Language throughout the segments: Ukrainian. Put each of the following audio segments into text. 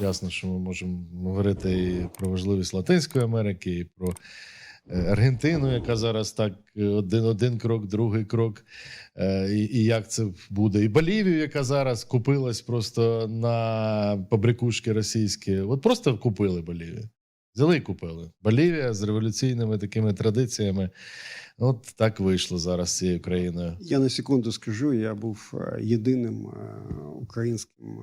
ясно, що ми можемо говорити і про важливість Латинської Америки, і про е, Аргентину, яка зараз так е, один, один крок, другий крок. Е, І, і як це буде? І Болівію, яка зараз купилась просто на побрякушки російські. От просто купили Болівію. Взяли і купили. Болівія з революційними такими традиціями. От так вийшло зараз з цією країною. Я на секунду скажу, я був єдиним українським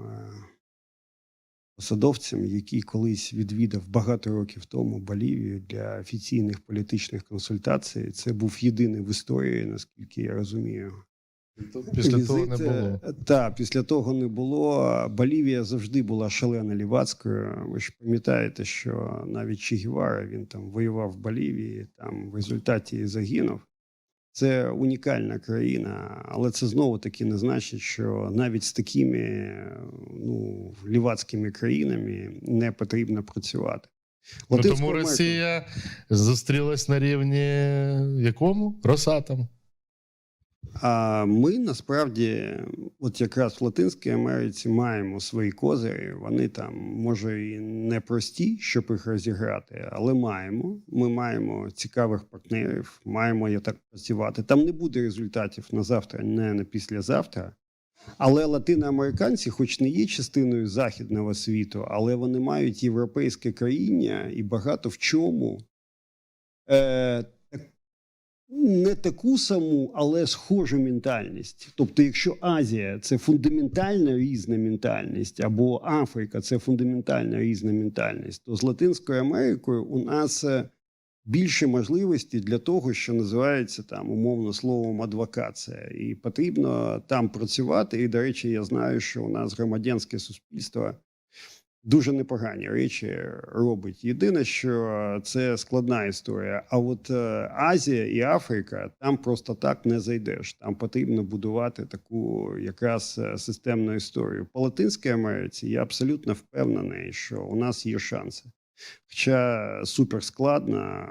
посадовцем, який колись відвідав багато років тому Болівію для офіційних політичних консультацій. Це був єдиний в історії, наскільки я розумію. Після того не було. Так, після того не було. Болівія завжди була шалено лівацькою. Ви ж пам'ятаєте, що навіть Че Гевара, він там воював в Болівії, там в результаті загинув. Це унікальна країна, але це знову таки не значить, що навіть з такими ну, лівацькими країнами не потрібно працювати. Латинська тому Росія зустрілась на рівні якому? Росатом. А ми насправді, от якраз в Латинській Америці, маємо свої козирі. Вони там може і не прості, щоб їх розіграти, але маємо. Ми маємо цікавих партнерів, маємо я так працювати. Там не буде результатів на завтра, не на післязавтра. Але латиноамериканці, хоч не є частиною західного світу, але вони мають європейське країння і багато в чому. Е, не таку саму, але схожу ментальність. Тобто, якщо Азія це фундаментальна різна ментальність, або Африка це фундаментальна різна ментальність, то з Латинською Америкою у нас е, більше можливості для того, що називається там умовно словом адвокація, і потрібно там працювати. І, до речі, я знаю, що у нас громадянське суспільство дуже непогані речі робить. Єдине, що це складна історія. А от е, Азія і Африка там просто так не зайдеш. Там потрібно будувати таку якраз е, системну історію. По Латинській Америці я абсолютно впевнений, що у нас є шанси. Хоча супер складно.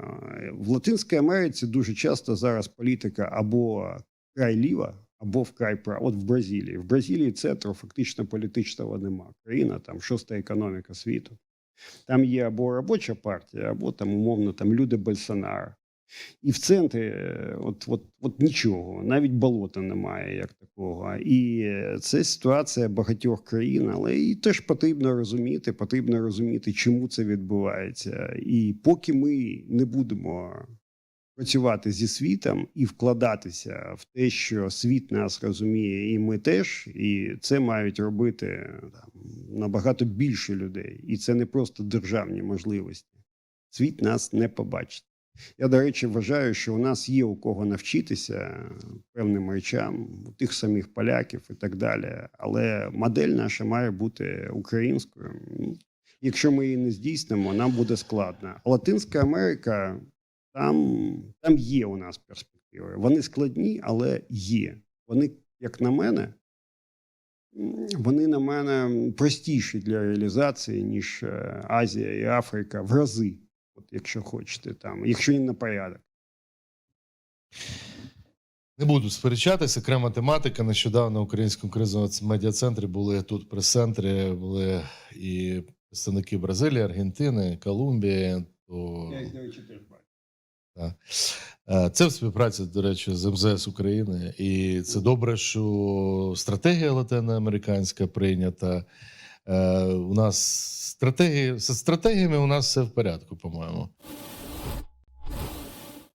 В Латинській Америці дуже часто зараз політика або край ліва, або вкрай права. От в Бразилії. В Бразилії центру фактично політичного нема. Країна там шоста економіка світу. Там є або робоча партія, або там умовно там люди Больсонара. І в центрі е, от, от, от нічого, навіть болота немає як такого. І е, це ситуація багатьох країн, але і теж потрібно розуміти, потрібно розуміти, чому це відбувається. І поки ми не будемо працювати зі світом і вкладатися в те, що світ нас розуміє, і ми теж, і це мають робити там, набагато більше людей. І це не просто державні можливості. Світ нас не побачить. Я, до речі, вважаю, що у нас є у кого навчитися певним речам, у тих самих поляків і так далі. Але модель наша має бути українською. Якщо ми її не здійснимо, нам буде складно. Латинська Америка там, там є у нас перспективи. Вони складні, але є. Вони, як на мене, вони на мене простіші для реалізації, ніж е, Азія і Африка в рази, от якщо хочете, там, якщо не на порядок. Не буду сперечатися. Окрема тематика. Нещодавно в українському кризовому медіа-центрі були тут прес-центрі, були і представники Бразилії, Аргентини, Колумбії. То... до речі, теж бачу. Так. Е, Це в співпраці, до речі, з МЗС України. І це добре, що стратегія латиноамериканська прийнята. Е, У нас стратегії з стратегіями у нас все в порядку, по-моєму.